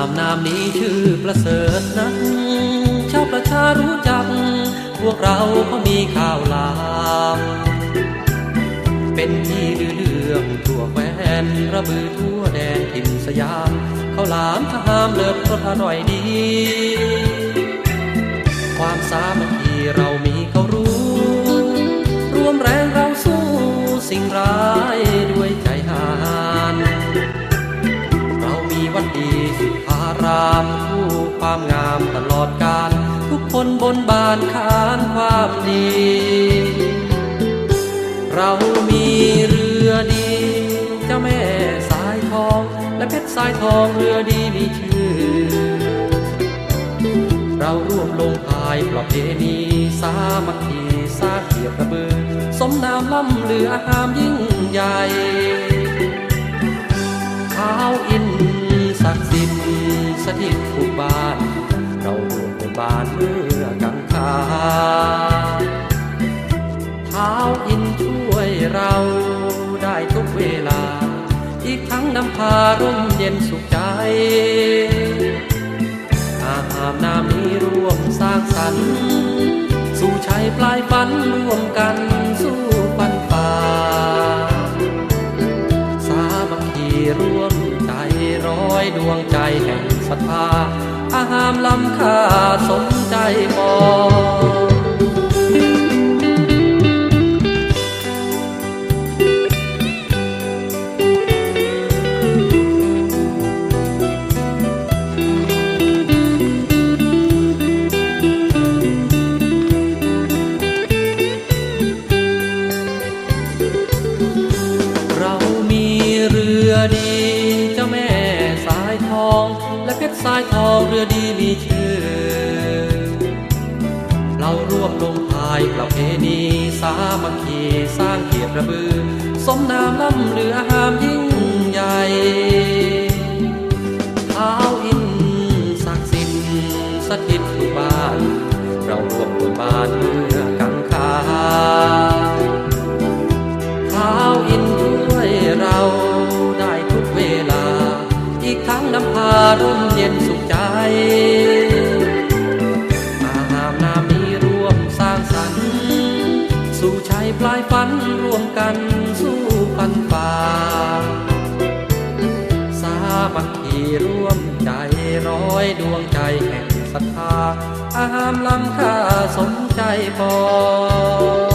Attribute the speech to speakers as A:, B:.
A: ามนี้ชื่อประเสริฐนักชาวประชารู้จัก พวกเราก็มีข่าวลาม เป็นที่ลือเรื่องทั่วแคว้นระบือทั่วแดนถิ่นสยามข้าวหลามทหามเลิศรสอร่อยดี ความสามัคคีเรามีเขารู้ รวมแรงเราสู้สิ่งร้าย อดกาลทุกคนบนบานขานความดี เรามีเรือดีเจ้าแม่สายทอง และเพชรสายทองเรือดีมีชื่อ เราร่วมลงพายประเพณีสามัคคีสาเกียรติระเบือ สมนามล่ำเรืออามยิ่งใหญ่เท้าวอินศักดิ์สิทธิ์สถิตทุกบ้าน เรารวมเป็นบ้านเมื่อกังขาเท้าอินช่วยเราได้ทุกเวลา อีกทั้งนำพาร่มเย็นสุขใจอาหามนามนี้ร่วมสร้างสรรค์สู่ชัยปลายฝันร่วมกันสู้ฟันฝ่าสามัคคีร่วมใจร้อยดวงใจแห่งศรัทธา อาหามล้ำค่าสมใจปอง และเพชรสายทองเรือดีมีชื่อ เราร่วมลงพายประเพณีสามัคคีสร้างเกียรติระบือ สมนามล่ำเรือหามยิ่งใหญ่เท้าอินศักดิ์สิทธิ์สถิตทุกบ้าน ร่มเย็นสุขใจอาหามนามีร่วมสร้างสรรค์ สู่ชัยปลายฝันร่วมกันสู้ฟันฝ่า สามัคคีร่วมใจร้อยดวงใจแห่งศรัทธาอามล้ำค่าสมใจปอง